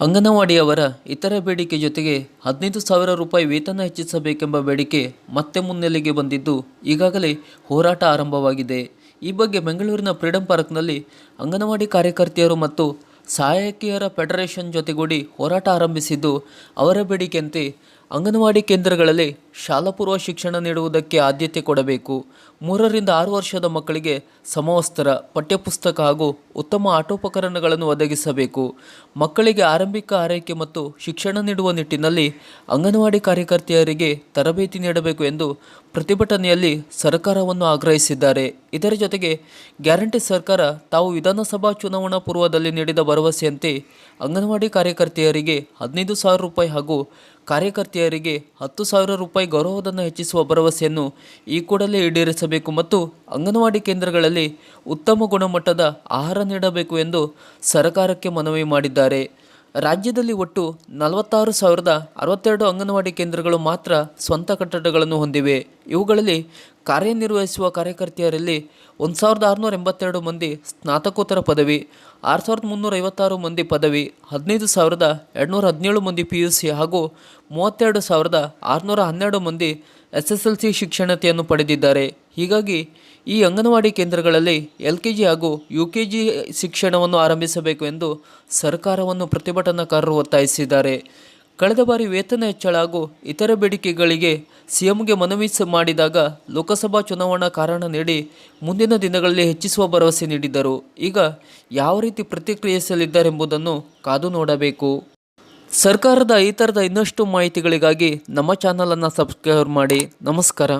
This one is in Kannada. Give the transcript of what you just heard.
ಅಂಗನವಾಡಿಯವರ ಇತರೆ ಬೇಡಿಕೆ ಜೊತೆಗೆ ಹದಿನೈದು ಸಾವಿರ ರೂಪಾಯಿ ವೇತನ ಹೆಚ್ಚಿಸಬೇಕೆಂಬ ಬೇಡಿಕೆ ಮತ್ತೆ ಮುನ್ನೆಲೆಗೆ ಬಂದಿದ್ದು ಈಗಾಗಲೇ ಹೋರಾಟ ಆರಂಭವಾಗಿದೆ. ಈ ಬಗ್ಗೆ ಬೆಂಗಳೂರಿನ ಫ್ರೀಡಂ ಪಾರ್ಕ್ನಲ್ಲಿ ಅಂಗನವಾಡಿ ಕಾರ್ಯಕರ್ತೆಯರು ಮತ್ತು ಸಹಾಯಕಿಯರ ಫೆಡರೇಷನ್ ಜೊತೆಗೂಡಿ ಹೋರಾಟ ಆರಂಭಿಸಿದ್ದು ಅವರ ಬೇಡಿಕೆಯಂತೆ ಅಂಗನವಾಡಿ ಕೇಂದ್ರಗಳಲ್ಲಿ ಶಾಲಾಪೂರ್ವ ಶಿಕ್ಷಣ ನೀಡುವುದಕ್ಕೆ ಆದ್ಯತೆ ಕೊಡಬೇಕು. ಮೂರರಿಂದ ಆರು ವರ್ಷದ ಮಕ್ಕಳಿಗೆ ಸಮವಸ್ತ್ರ, ಪಠ್ಯಪುಸ್ತಕ ಹಾಗೂ ಉತ್ತಮ ಆಟೋಪಕರಣಗಳನ್ನು ಒದಗಿಸಬೇಕು. ಮಕ್ಕಳಿಗೆ ಆರಂಭಿಕ ಆರೈಕೆ ಮತ್ತು ಶಿಕ್ಷಣ ನೀಡುವ ನಿಟ್ಟಿನಲ್ಲಿ ಅಂಗನವಾಡಿ ಕಾರ್ಯಕರ್ತೆಯರಿಗೆ ತರಬೇತಿ ನೀಡಬೇಕು ಎಂದು ಪ್ರತಿಭಟನೆಯಲ್ಲಿ ಸರ್ಕಾರವನ್ನು ಆಗ್ರಹಿಸಿದ್ದಾರೆ. ಇದರ ಜೊತೆಗೆ ಗ್ಯಾರಂಟಿ ಸರ್ಕಾರ ತಾವು ವಿಧಾನಸಭಾ ಚುನಾವಣಾ ಪೂರ್ವದಲ್ಲಿ ನೀಡಿದ ಭರವಸೆಯಂತೆ ಅಂಗನವಾಡಿ ಕಾರ್ಯಕರ್ತೆಯರಿಗೆ ಹದಿನೈದು ಸಾವಿರ ರೂಪಾಯಿ ಹಾಗೂ ಕಾರ್ಯಕರ್ತೆಯರಿಗೆ ಹತ್ತು ಸಾವಿರ ರೂಪಾಯಿ ಗೌರವಧನ ಹೆಚ್ಚಿಸುವ ಭರವಸೆಯನ್ನು ಈ ಕೂಡಲೇ ಈಡೇರಿಸಬೇಕು ಮತ್ತು ಅಂಗನವಾಡಿ ಕೇಂದ್ರಗಳಲ್ಲಿ ಉತ್ತಮ ಗುಣಮಟ್ಟದ ಆಹಾರ ನೀಡಬೇಕು ಎಂದು ಸರ್ಕಾರಕ್ಕೆ ಮನವಿ ಮಾಡಿದ್ದಾರೆ. ರಾಜ್ಯದಲ್ಲಿ ಒಟ್ಟು ನಲವತ್ತಾರು ಸಾವಿರದ ಅರವತ್ತೆರಡು ಅಂಗನವಾಡಿ ಕೇಂದ್ರಗಳು ಮಾತ್ರ ಸ್ವಂತ ಕಟ್ಟಡಗಳನ್ನು ಹೊಂದಿವೆ. ಇವುಗಳಲ್ಲಿ ಕಾರ್ಯನಿರ್ವಹಿಸುವ ಕಾರ್ಯಕರ್ತೆಯರಲ್ಲಿ ಒಂದು ಸಾವಿರದ ಆರುನೂರ ಎಂಬತ್ತೆರಡು ಮಂದಿ ಸ್ನಾತಕೋತ್ತರ ಪದವಿ, ಆರು ಸಾವಿರದ ಮುನ್ನೂರ ಐವತ್ತಾರು ಮಂದಿ ಪದವಿ, ಹದಿನೈದು ಸಾವಿರದ ಎರಡುನೂರ ಹದಿನೇಳು ಮಂದಿ ಪಿ ಯು ಸಿ ಹಾಗೂ ಮೂವತ್ತೆರಡು ಸಾವಿರದ ಆರುನೂರ ಹನ್ನೆರಡು ಮಂದಿ ಎಸ್ ಎಸ್ ಎಲ್ ಸಿ ಶಿಕ್ಷಣತೆಯನ್ನು ಪಡೆದಿದ್ದಾರೆ. ಹೀಗಾಗಿ ಈ ಅಂಗನವಾಡಿ ಕೇಂದ್ರಗಳಲ್ಲಿ ಎಲ್ ಕೆ ಜಿ ಹಾಗೂ ಯು ಕೆ ಜಿ ಶಿಕ್ಷಣವನ್ನು ಆರಂಭಿಸಬೇಕು ಎಂದು ಸರ್ಕಾರವನ್ನು ಪ್ರತಿಭಟನಾಕಾರರು ಒತ್ತಾಯಿಸಿದ್ದಾರೆ. ಕಳೆದ ಬಾರಿ ವೇತನ ಹೆಚ್ಚಳ ಹಾಗೂ ಇತರ ಬೇಡಿಕೆಗಳಿಗೆ ಸಿಎಂಗೆ ಮನವಿ ಮಾಡಿದಾಗ ಲೋಕಸಭಾ ಚುನಾವಣಾ ಕಾರಣ ನೀಡಿ ಮುಂದಿನ ದಿನಗಳಲ್ಲಿ ಹೆಚ್ಚಿಸುವ ಭರವಸೆ ನೀಡಿದ್ದರು. ಈಗ ಯಾವ ರೀತಿ ಪ್ರತಿಕ್ರಿಯಿಸಲಿದ್ದಾರೆಂಬುದನ್ನು ಕಾದು ನೋಡಬೇಕು. ಸರ್ಕಾರದ ಈ ಥರದ ಇನ್ನಷ್ಟು ಮಾಹಿತಿಗಳಿಗಾಗಿ ನಮ್ಮ ಚಾನಲನ್ನು ಸಬ್ಸ್ಕ್ರೈಬ್ ಮಾಡಿ. ನಮಸ್ಕಾರ.